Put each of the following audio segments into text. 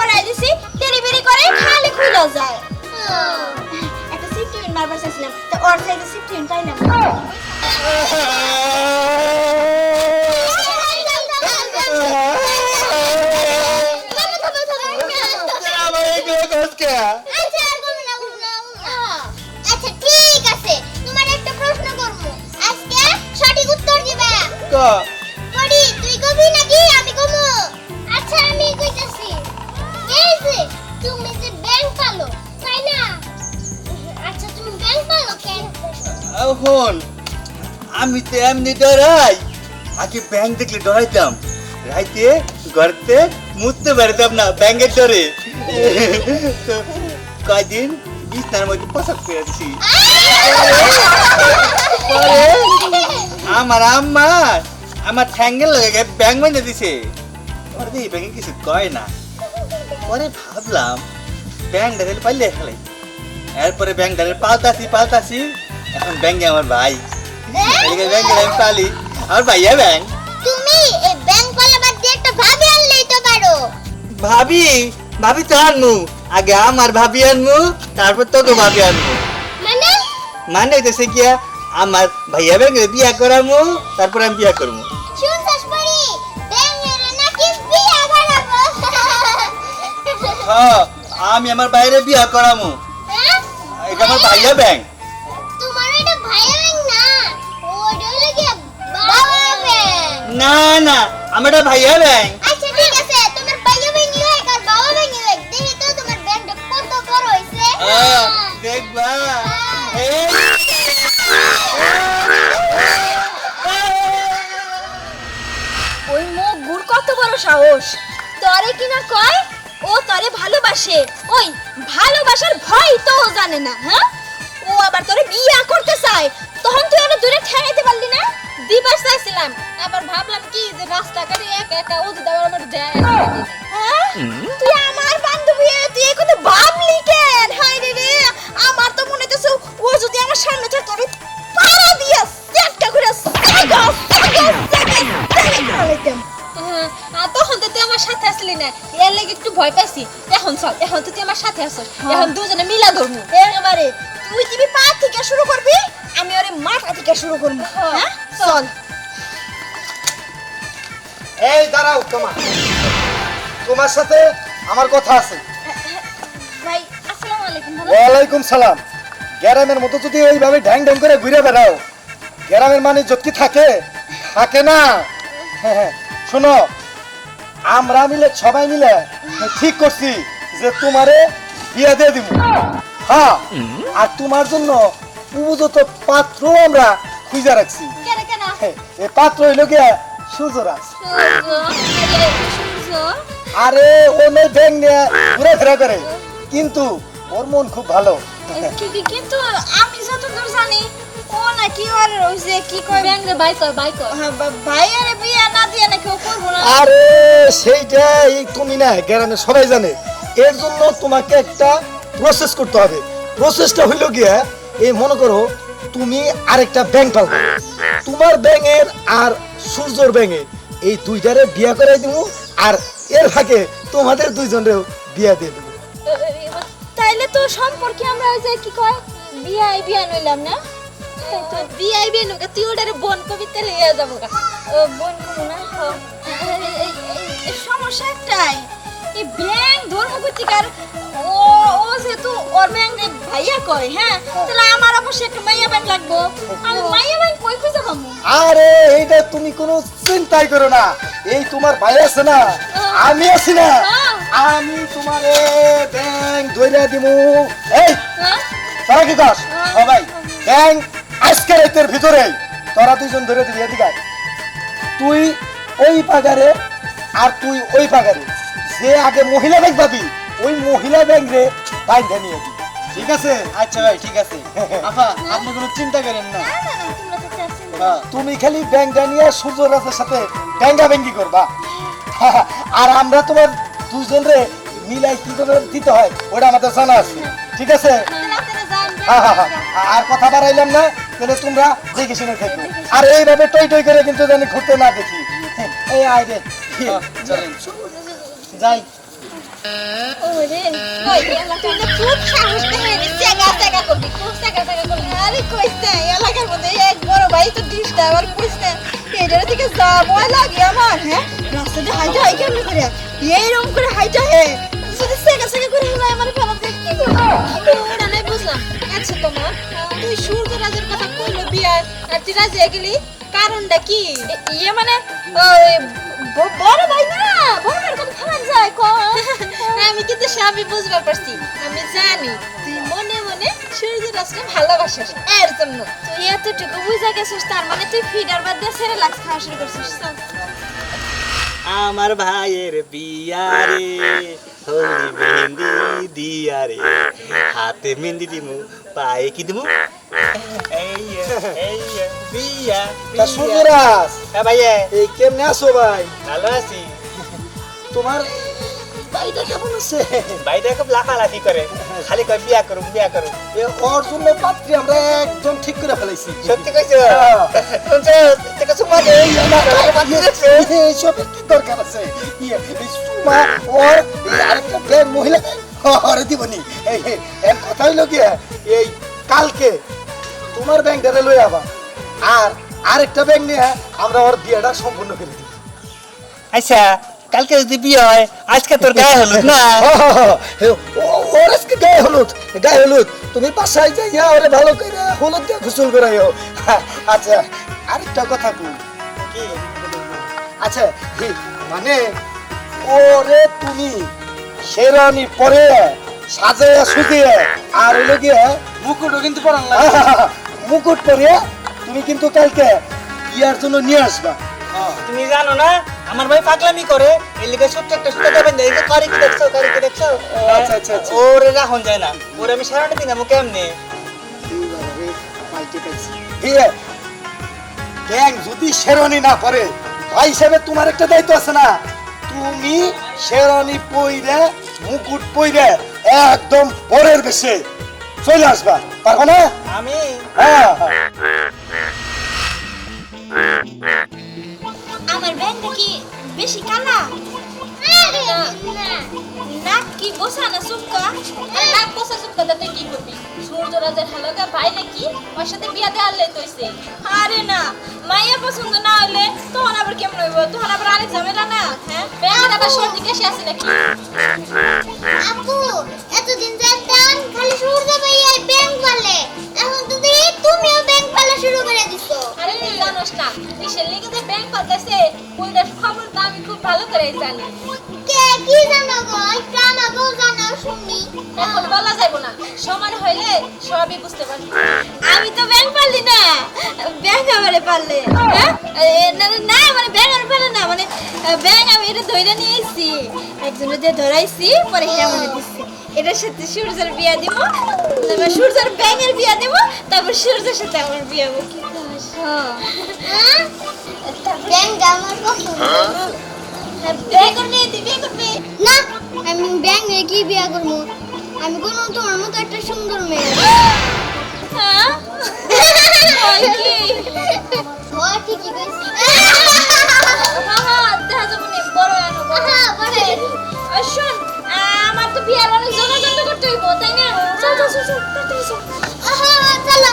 পড়াই দিছি, তেরি বেরি করে খালি খুইলা যায়। এটা একটা সিফটিন মারবার চাইছিলাম, তো ওর সাইজে সিফটিন পাইলাম Look. এখন আমি তো এমনি ডরাই। আগে ব্যাংক দেখলে ডরাইতাম। রাইতে ঘরতে মুততে পারতাম না ব্যাংকের ডরে। কয়দিন বিছনার মধ্যে পোশাক করে পরে আমার আম্মা আমার ঠ্যাঙ্গের লগে ব্যাংক বানিয়ে দিছে। পরে দেখি ব্যাংকে কিছু কয় না। পরে ভাবলাম, ব্যাংক ডালে পাইলে খেলাই এরপরে ব্যাংক ডালে পাল্টাছি পাল্টাছি এখন ব্যাংকে আমার ভাই। এদিকে ব্যাংকে আমি পালি। আমার ভাইয়া ব্যাংক। তুমি এই ব্যাংক পালা বাদ দিয়ে একটা ভাবি আনলেই তো পারো। ভাবি? ভাবি তো আনমু। আগে আমার ভাবি আনমু তারপর তোকে ভাবি আনমু। মানে? মানে হইতেছে গিয়া আমার ভাইয়া ব্যাংকে বিয়া করামু তারপর আমি বিয়া করব শুনছস পড়ি ব্যাংকের নাকি বিয়া করাবো? হ্যাঁ আমি আমার বাইরে বিয়া করামু। হ্যাঁ? এটা আমার ভাইয়া ব্যাংক। না না আমার এটা ভাইয়া ব্যাংক আচ্ছা ঠিক আছে তোমার ভাইয়া ব্যাংক লয় আর বাবা ব্যাংক লয় দেখি তো তোমার ব্যাংকটা কত বড় হইছে দেখবা। ওই মুখ গুড় কত বড় সাহস। তরে কিনা কয়? ও তরে ভালোবাসে। ওই ভালোবাসার ভয় তো জানে না হ্যাঁ? ও আবার তোরে বিয়া করতে চায়। তখন তুই ওরা দূরে ঠেকাইতে পারলি না? দিবার চাইছিলাম আবার ভাবলাম কি যে রাস্তাঘাটে একা একা ও যদি আবার আমার যায়। হ্যাঁ? তুই আমার বান্ধবী হয়ে তুই কথা ভাবলি কেন? হাই রে রে আমার তো মনে হচ্ছে ও যদি আমার সামনে থাকে তোরে পাড়া দিয়া সেটটা করে হ্যাঁ, তখন তো তুই আমার সাথে আসলি না। এর লাগে একটু ভয় পাইছি। এখন চল এখন তো তুই আমার সাথে আসছ এখন দুজনে মিলা ধরবো একেবারে তুই দিবি পা থেকে শুরু করবি? আমি ওরে মাথা থেকে শুরু করব হ্যাঁ? চল। এই দাঁড়াও তোমার। তোমার সাথে আমার কথা আছে। ভাই আসসালামু আলাইকুম ভালো ওয়ালাইকুম সালাম। গ্রামের মতো যদি এইভাবে ঢ্যাং ঢ্যাং করে ঘুরে বেড়াও গ্রামের মানে কি থাকে থাকে না? হ্যাঁ, হ্যাঁ। শোনো আমরা মিলে সবাই মিলে ঠিক করছি যে তোমারে বিয়ে দিয়ে দিব। হ্যাঁ আর তোমার জন্য উপযুক্ত পাত্র আমরা খুঁজে রাখছি। হ্যাঁ, এই পাত্র হইল গিয়া সুজরাজ আরে ও ব্যাং নিয়ে করে কিন্তু ওর মন খুব ভালো। কিন্তু আমি যতদূর জানি ও নাকি ওর ওই যে কি কয় ব্যাংকে বাই কয় বাই কয়। হ্যাঁ ভাই আরে বিয়া না দিয়ে নাকি ও করব না? আরে সেইটাই তুমি না গ্রামে সবাই জানে। এর জন্য তোমাকে একটা প্রসেস করতে হবে। প্রসেসটা হইল গিয়া এই মনে করো তুমি আরেকটা ব্যাংক পাবে তোমার ব্যাঙের আর সূর্যর ব্যাঙের এই দুইটারে বিয়া করে দিব আর এর ফাঁকে তোমাদের দুইজনেরও বিয়া দিয়ে দেবো। তাইলে তো সম্পর্কে আমরা ওই যে কি কয়? বিয়াই বিয়া নইলাম না? বিয়াই বিয়া নইকা তুই ওটারে বোন কবিতা লিয়ে যাব বোন না? এই- এই সমস্যা একটাই। এই ব্যাং ধর্ম ধর্মকুতিকার ও ও যেহেতু ওর ব্যাং ভাইয়া কয় হ্যাঁ? তাহলে আমার অবশ্যই একটা মাইয়া লাগবো। আমি মাইয়া কই খুঁজে পাবো? আরে এইটা তুমি কোনো চিন্তাই করো না। এই তোমার ভাই আছে না? আমি আছি না? হ্যাঁ। আমি তোমারে ব্যাংক ধইরা দিমু। এই হ্যাঁ? তোরা কি কস সবাই ব্যাংক আজকে রাতের ভিতরে তোরা দুইজন ধরে দিবি এদিকে তুই ওই পাগারে আর তুই ওই পাগারে। যে আগে মহিলা ব্যাংক পাবি ওই মহিলা ব্যাংক রে বাইন্ধে নিয়ে ঠিক আছে? আচ্ছা ভাই ঠিক আছে। আপা আপনি কোনো চিন্তা করেন না। না না না তোমরা তো চাচ্ছেন হ্যাঁ, তুমি খালি ব্যাংকটা নিয়ে সূর্য রাতের সাথে ব্যাঙ্গা ব্যাঙ্গি করবা। আর আমরা তোমার দুজন রে মিলাই কি করে দিতে হয় ওটা আমাদের জানা আছে। ঠিক আছে। আর কথা বাড়াইলাম না তাহলে তোমরা দেখে শুনে থাকো। আর এইভাবে টই টই করে কিন্তু জানি ঘুরতে না দেখি। এই আয় রে। চলেন। যাই। এইরকম করে হাইটা হে। যদি জায়গা জায়গা করে বুঝলাম। আচ্ছা তোমার তুই সূর্য রাজের কথা বলল বিয়ায়, আর তুই রাজি গেলি? কারণটা কি? ইয়ে মানে বড় ভাই না? বড় ভাই কোন ফেলান যায় কোন আমি কিন্তু সবই বুঝতে পারছি। আমি জানি তুই মনে মনে সূর্য রাজকে ভালোবাসিস এর জন্য। তুই এতটুকু বুঝা গেছিস তার মানে তুই ফিডার বাদ দিয়ে ছেড়ে লাক্স খাওয়া শুরু করছিস। আমার ভাইয়ের বিয়ারে হলি মেহেন্দি দিয়ারে হাতে মেহেন্দি দিমু পায়ে কি দিমু? বিয়া তা হ্যাঁ ভাইয়া। এই কেমনে আছো ভাই? ভালো আছি। তোমার বাড়িটা কেমন আছে? ভাইটা খুব লাফালাফি করে। খালি কয় বিয়া করুম বিয়া করুম এ ওর জন্য পাত্রী আমরা একদম ঠিক করে ফেলাইছি। সত্যি কইছো? শুনছো? থেকে সুমা দে এইসবের কি দরকার আছে? ইয়ে, এই সুমা ওর আরেকটা মহিলা ওরে দিবনি। এর কথা হইল কি এই কালকে তোমার ব্যাংকটারে লই আবা। আর আরেকটা ব্যাংক নিয়ে আমরা ওর বিয়েটা সম্পূর্ণ করে দিই আচ্ছা কালকে যদি বিয়ে হয় আজকে তোর গায়ে হলুদ না? ও- ওর আজকে গায়ে হলুদ গায়ে হলুদ। তুমি বাসায় যাইয়া ওরে ভালো করে হলুদ দিয়ে গোসল করাইও। আচ্ছা আরেকটা কথা কি? আচ্ছা মানে ওরে তুমি শেরানি পরে সাজাইয়া সুজিয়ে আর হইল গিয়ে মুকুটও কিন্তু পরান মুকুট পরে তুমি কিন্তু কালকে বিয়ার জন্য নিয়ে আসবা। তুমি জানো না আমার ভাই পাগলামি করে। এই লিগে ছোট্ট একটা সুতা দেবেন এই যে করে কি দেখছ করে কি দেখছ? আচ্ছা, আচ্ছা, আচ্ছা। ওরে রাখুন যায় না। ওরে আমি সারাটা দিন আমি কেমনে? হিয়ে, ব্যাং যদি শেরনি না করে ভাই হিসেবে তোমার একটা দায়িত্ব আছে না? তুমি শেরনি পইরে মুকুট পইরে একদম পরের বেশে চলে আসবা। পারব না? আমি? হ্যাঁ। ব্যাংকটা কি? বেশি কালা নাক কি বসা না সুক্কা নাক বসা চুপ কথা তুই কি করবি? সূর্য রাজের হালকা ভাই নাকি ওর সাথে বিয়া দেওয়ার হইছে। আরে না মাইয়া পছন্দ না হলে তখন আবার কেমন হইব? তখন আবার আরেক ঝামেলা না? হ্যাঁ? ব্যাংকের আবার সর্দি কেসে আছে নাকি? আপু এতদিন জানতাম খালি সূর্য ভাইয়া ব্যাংক পালে শুরু করে দিছো। আরে জানোস না কিসের লিগে যে ব্যাংক পাল্টাছে ওইটার খবর তো আমি খুব ভালো করে জানি। কে কি জানো গো? একটু আমাকেও জানাও শুনি। এখন সবই বুঝতে পারবি আমি তো ব্যাংক পারলি না। ব্যাংক আমারে পারলে হ্যাঁ? না না, না মানে ব্যাংক আমার পারলে না মানে ব্যাংক আমি এটা ধরে নিয়ে এসেছি একজনের দিয়ে ধরাইছি পরে হ্যাঁ মনে দিচ্ছি এটার সাথে সূর্যের বিয়া দিব তারপর সূর্যের ব্যাঙের বিয়া দিব তারপর সূর্যের সাথে আমার বিয়া হব কি? হ্যাঁ আমার পছন্দ। হ্যাঁ, বিয়ে করবি তুই বিয়ে করবি? না আমি নিয়ে কি বিয়া করব। আমি কোনো তোমার মতো একটা সুন্দর মেয়ে। হ্যাঁ? ঠিকই কইছি। আমার তো বিয়ার অনেক যোগাযোগ করতে হইব তাই না? চল চল চল চল তাড়াতাড়ি চল। আহা, চলো।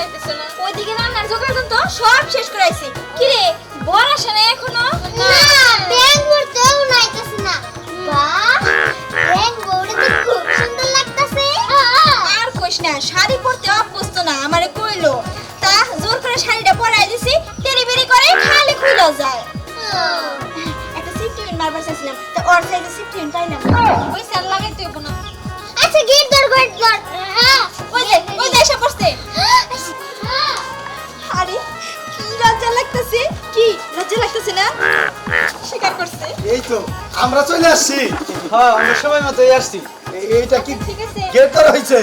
এখন না। ওইদিকে রান্নার যোগাযোগ তো সব শেষ করাইছি কি রে বর আসে না এখনও? না ব্যাং পড়তেও নাইতেছে না। বাহ ব্যাং বউরে তো খুব সুন্দর লাগতাছে। আর কইস না শাড়ি পরতে অভ্যস্ত না আমারে কইলো। তা জোর করে শাড়িটা পরাই দিছি তেরি বেরি করে খালি খুইলা যায়। একটা সিফটিন মারবার চাইছিলাম তা ওর সাইডে সিফটিন পাইলাম ওই স্যার লাগাই তুই না। আচ্ছা গেট দর গেট দর হ্যাঁ ওই যে ওই যে এসে পড়ছে। হ্যাঁ আরে কি লজ্জা লাগতেছে? কি লজ্জা লাগতেছে না? স্বীকার করছে। এই তো আমরা চলে আসছি। হ্যাঁ আমরা সবাই মতোই আসছি। এইটা কি ঠিক আছে। গেট করা হয়েছে?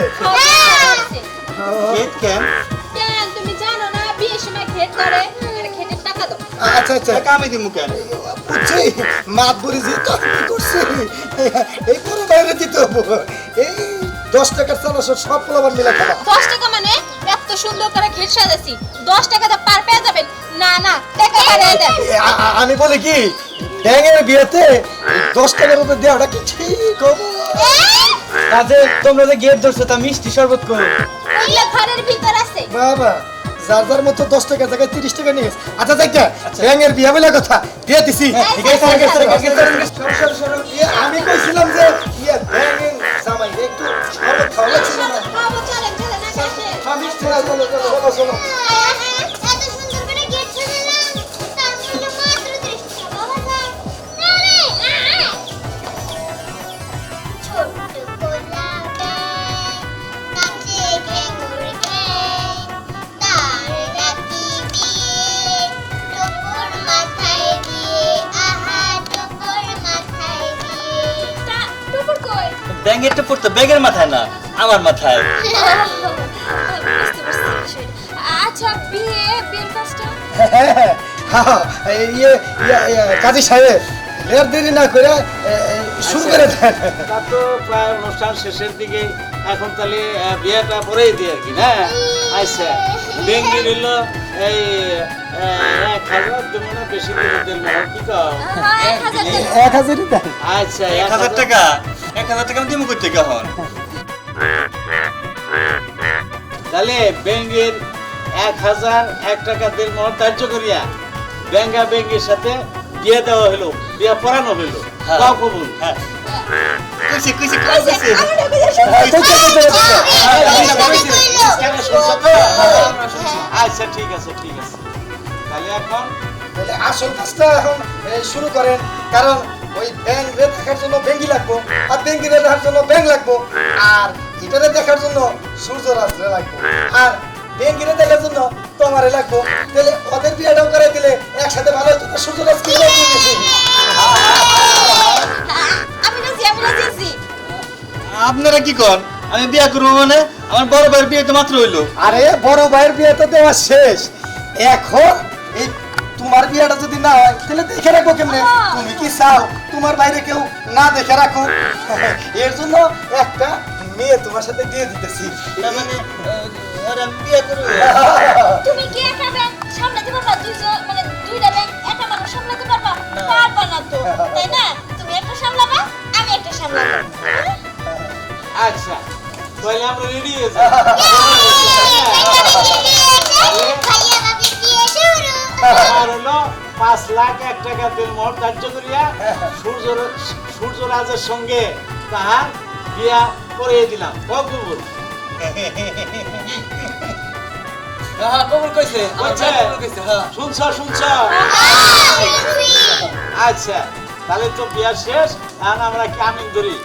গেট কেন? কেন তুমি জানো না বিয়ের সময় খেত ধরে। এটা খেতের টাকা দাও। আচ্ছা আচ্ছা। কামে দিমু কেন? বুঝছি মাত বলি যে কাহিনী করছে। এই পুরো বাইরে দিতে হব? এই দশ টাকার চালা সব পোলাবার মিলে খাবা। দশ টাকা মানে? এত সুন্দর করে ঘের সাজাছি দশ টাকাতে পার পেয়ে যাবেন। না না টাকা বাড়িয়ে দেন আমি বলি কি ব্যাঙের বিয়েতে দশ টাকার উপর দেওয়াটা কি ঠিক হব? কাজে তোমরা যে গেট ধরছো তা মিষ্টি শরবত করো। ওইগুলো ঘরের ভিতর আছে। বাবা যার যার মতো দশ টাকা জায়গায় তিরিশ টাকা নিয়ে আচ্ছা যাইটা ব্যাঙের বিয়ে বলে কথা দিয়ে দিছি। ঠিক আছে, ঠিক আছে, ঠিক আছে, আমি কইছিলাম যে ইয়ে ব্যাঙের জামাই একটু শরবত খাওয়া লাগছিল না? চলো চলো চলো চলো চলো। এত সুন্দর করে গেট সাজালাম তার মূল্য মাত্র 30 টাকা বাবা যায় আরে আয় ছোট কোলা কাছে ঘেঙ্গুর ঘ্যাং তার রাতি দিয়ে টুকুর মাথায় দিয়ে আহা টুকুর মাথায় দিয়ে। তা টুকুর কই? ব্যাঙের তো পড়তো ব্যাগের মাথায় না আমার মাথায়। ইয়ে ইয়ে, ইয়ে, কাজী সাহেব এর দেরি না করে শুরু করে দেন। তা তো প্রায় অনুষ্ঠান শেষের দিকে এখন তাহলে বিয়েটা পরেই দিই আর কি না? আচ্ছা বেঙ্গি রইল এই এক হাজার দেবো না বেশি দেবো কি কও? হ্যাঁ এক। হাজারই দেন। আচ্ছা এক হাজার টাকা? এক হাজার টাকা আমি দিমু করতে তাহলে বেঙ্গির এক হাজার এক টাকা দেড় মহর ধার্য করিয়া বেঙ্গা বেঙ্গির সাথে বিয়ে দেওয়া হলো বিয়ে পড়ানো হলো হ্যাঁ। তাও কবুল। হ্যাঁ। হ্যাঁ? আচ্ছা ঠিক আছে ঠিক আছে। তাহলে এখন তাহলে আসল কাজটা এখন শুরু করেন। কারণ ওই ব্যাংক রে দেখার জন্য ব্যাঙ্গি লাগবো আর ব্যাঙ্গি রে দেখার জন্য ব্যাংক লাগবো। আর দেখার জন্য সূর্য রাত্রে লাগবো। আর রে দেখার জন্য তোমারে লাগবো। তাহলে ওদের বিয়েটাও করে দিলে একসাথে ভালো হতো রাজি আছি আপনারা কি কন? আমি বিয়া করব মানে আমার বড় ভাইয়ের বিয়ে তো মাত্র হইল। আরে বড় ভাইয়ের বিয়ে তো দেওয়া শেষ। এখন এই তোমার বিয়েটা যদি না হয় তাহলে দেখে রাখব কেমনে? তুমি কি চাও তোমার বাইরে কেউ না দেখে রাখো এর জন্য একটা মেয়ে তোমার সাথে দিয়ে দিতেছি। তার মানে আহ, বিয়ে করব। তুমি কি একা ব্যাংক সামলাতে পারবা? দুইজন মানে দুইটা ব্যাংক একা মানুষ সামলাতে পারবা? পারবা না তো তাই না? তুমি একটা সামলাবা আমি একটা সামলাবো। হ্যাঁ? আচ্ছা তাহলে আমরা রেডি হয়ে যাই। আর হলো পাঁচ লাখ এক টাকা দেড় মহর ধার্য করিয়া সূর্য সূর্য রাজের সঙ্গে তাহার বিয়া করিয়ে দিলাম। কবুল। হ্যাঁ কবুল কইছে। আচ্ছা। কবুল কইছে হ্যাঁ। শুনছ শুনছ? আচ্ছা তাহলে তো বিয়া শেষ এখন আমরা কি আমিন ধরি?